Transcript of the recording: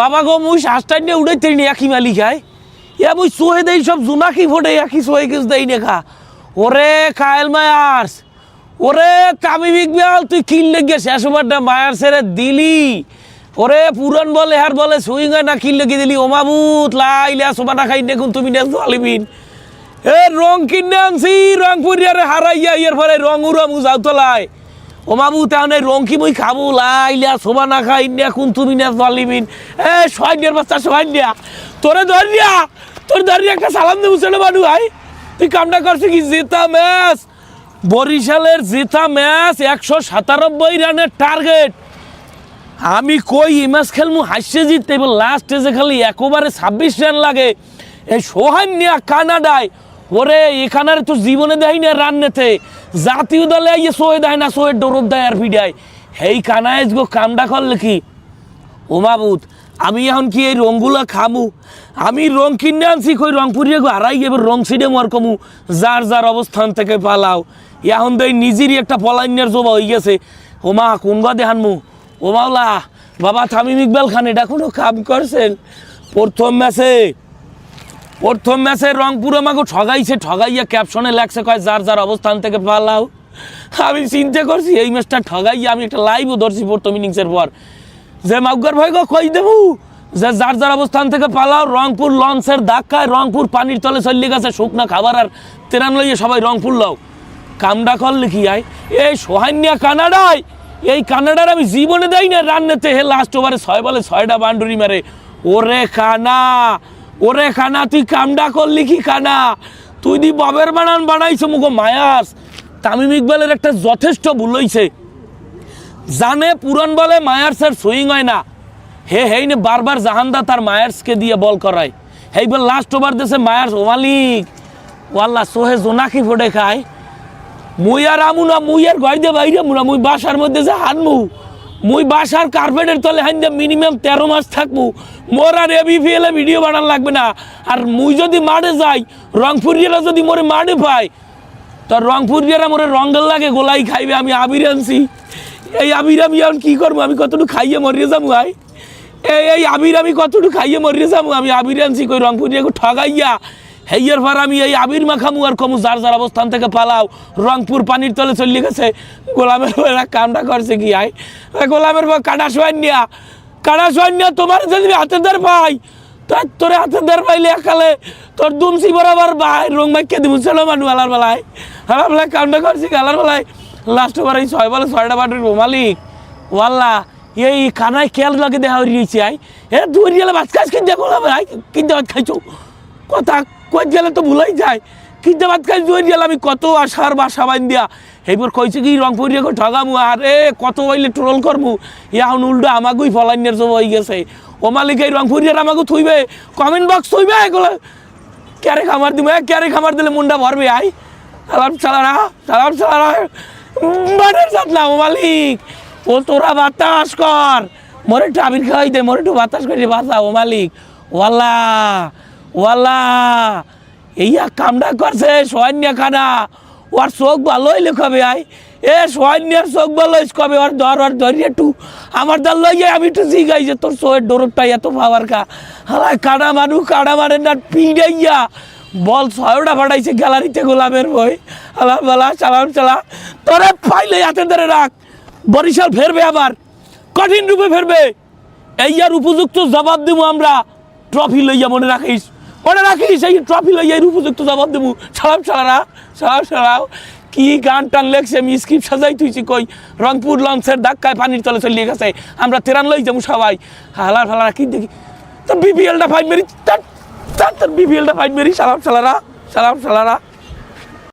বাবা গো, মুই শ্বাসটা নিয়ে উড়ে তেড়ি একই মালিক হয় এ মুই সোহে দেই সব জুনাকি ফোটে একই সোহে কিছু দেই না খা। ওরে কায়েল মায়ার্স, ওরে তামি বিগবাল তুই কিনলে গিয়ে শেষ মায়ার সেরে দিলি। ওরে পুরন বলে হার বলে সুইং না কিনলে গিয়ে দিলি। ওমাবুত লাইলা সোমাটা খাই দেখুন তুমি নেস আলিবিন। এ রং কিনে আনছি রং পুরিয়ারে হারাইয়া, ইয়ের পরে রং উড়া মুজাও তোলায় ও মাবু তাহলে কি মুই খাব লাইলা সোবা না খাই, ইন্ডিয়া কোন তুমি না জলিবিন এ সৈন্যের বাচ্চা সৈন্যা তোরে ধরিয়া তোর ধরিয়া একটা সালাম দেবো ছেলে মানু ভাই। তুই কামটা করছিস কি? জেতা ম্যাচ। বরিশালের জেতা ম্যাচ একশো সাতানব্বই রানের টার্গেট। আমি কই এই ম্যাচ খেলমু, হাসছে জিততে, এবার লাস্ট স্টেজে খালি একবারে ছাব্বিশ রান লাগে। এই সোহান নিয়া কানাডায় ওরে, এখানের তো জীবনে দেয় না রান নেতে জাতীয় দলে ইয়ে সোয়ে দেয় না, সোয়ের ডরব দেয় আর ভিড়ায়। হেই কানায় গো, কামডা করলে কি? ও মাবুত আমি এখন কি এই রংগুলো খামু? আমি রং কিনে আনছি, কই রং পুরিয়ে গো হারাই এবার রং ছিঁড়ে মর কমু। যার যার অবস্থান থেকে পালাও। এখন তো এই নিজেরই একটা পলাইনের জবা হয়ে গেছে। ও মা কোনবা দেহানমু ও মাওলা, বাবা তামিম ইকবাল খান, এটা কোনো কাম করছেন? প্রথম ম্যাচে প্রথম ম্যাচে রংপুর আমাকে ঠগাইছে, ঠগাইয়া ক্যাপশনে লেখছে, কয়, যার যার অবস্থান থেকে পালাও। আমি চিন্তা করছি, এই ম্যাচটা ঠগাইয়া আমি একটা লাইভও ধরছি প্রথম ইনিংসের পর। যে মাউগার ভাই কই দেবো? যে যার যার অবস্থান থেকে পালাও, রংপুর লঞ্চের ধাক্কায় রংপুর পানির তলে চল্লি গেছে, শুকনা খাবার আর তেরান লইয়ে সবাই রংপুর লও। কামডা করলে কি আয়? এই সোহান্যা কানাডায়! এই কানাডার আমি জীবনে দেই না রান্নাতে হে লাস্ট ওভারে ছয় বলে ছয়টা বান্ডুরি মারে। ওরে কানা! ওরে খানা, তুই কামডা করলি কি খানা? তুই দি ববের বানান বানাইছো মুখো মায়াস। তামিম ইকবালের একটা যথেষ্ট ভুল হইছে। জানে পুরন বলে মায়ার্সের সুইং হয় না। হে হেই নে বারবার জাহান্দা তার মায়ার্সকে দিয়ে বল করায়। হেই বল লাস্ট ওভার দেশে মায়ার্স, ও মালিক। ওয়াল্লা, সোহে জোনাকি ফোটে খায়। মুই আর আমু না, মুই আর দিয়ে বাইরে মুনা মুই বাসার মধ্যে যে হানমু। মুই বাসার কার্পেটের তলে হাইন্দে মিনিমাম তেরো মাস থাকব। মোর আর এবি ফিএলে ভিডিও বানান লাগবে না। আর মুই যদি মাঠে যাই রংপুরিয়ারা যদি মোরে মাঠে পায়, তো রংপুরিয়ারা মোরে রঙ্গল লাগে গোলাই খাইবে, আমি আবির আনছি। এই আবির আমি এখন কী করব? আমি কতটুকু খাইয়ে মরিয়ে যাব, ভাই? এই এই আবির আমি কতটুকু খাইয়ে মরিয়ে যাব? আমি আবির আনছি কই রংপুরিয়াকে ঠগাইয়া। হেইয়ের পর আমি এই আবির মাখামু আর কমু যার যার অবস্থান থেকে পালাও। রংপুর পানির তলে চলে গেছে। গোলামের এরা কামটা করছে কি আই? গোলামের পর কাটা সোয়ান নিয়া কাটা সোয়ান নিয়া তোমার যদি হাতে দের পাই তোর তোরে হাতে দের পাইলে একালে তোর দুমসি বরাবর ভাই, রং মাইকে দিব চলো মানু, আলার বেলায়। আলার বেলায় কামটা করছি আলার বেলায় লাস্ট ওভার এই ছয় বলে ছয়টা বাটের মালিক। ওয়াল্লা, এই কানায় খেয়াল লাগে দেখা হরিয়েছি আই। এ দুই বাচ্চা কিনতে গোলাম আই কিনতে খাইছো। কথা কই গেলে তো ভুলাই যায়? কিনতে ভাত খাই জুয়ে গেলে আমি কত আশার বাসা বাইন দিয়া এইবার কইছে কি রংপুরিয়া ঠগামু, আর এ কত হইলে ট্রোল করমু? এখন উল্টো আমাকেই ফলাইনের সব হয়ে গেছে। ও মালিক, এই রংপুরিয়ার আমাকে থুইবে? কমেন্ট বক্স থুইবে এগুলো? ক্যারে খামার দিবে ক্যারে খামার দিলে মুন্ডা ভরবে, আই। সালাম চালারা সালাম চালারা বানের সাথ না ও মালিক। ও তোরা বাতাস কর। মোরে একটু আবির খাওয়াই দে, মোরে একটু বাতাস করে বাসা ও মালিক। ওয়াল্লা। ওয়াল্লা এইয়া কামটা করছে সোয়ান্যা খানা ওর চোখ ভালো হইলে কবে আই। এ সোয়ান্যার চোখ ভালো কবে ওর ধর ওর ধরি একটু আমার দল লই যাই আমি একটু জিগাই যে তোর চোখের ডোরটা এত পাওয়ার কা। হালাই কাটা মানু কাটা মারে না পিড়াইয়া। বল ছয়টা ফাটাইছে গ্যালারিতে গোলামের বই। আলাম বালা চালাম চালা তোরে পাইলে হাতে ধরে রাখ। বরিশাল ফেরবে আবার। কঠিন রূপে ফেরবে। এই আর উপযুক্ত জবাব দেবো আমরা। ট্রফি লইয়া মনে রাখিস। মনে রাখিস এই ট্রফি লইয়া এর উপযুক্ত জবাব দেবো। সালাম সালারা, সালাম সালাও। কি গান টান লেখছে, আমি স্ক্রিপ্ট সাজাই তুইছি কই, রংপুর লঞ্চের ধাক্কায় পানির তলে চলিয়ে গেছে। আমরা তেরান লই যাব সবাই। হালার ফালারা, কি দেখি? তো বিপিএলটা ফাইট মেরি তার তার বিপিএলটা ফাইট মেরি, সালাম সালারা সালাম সালারা।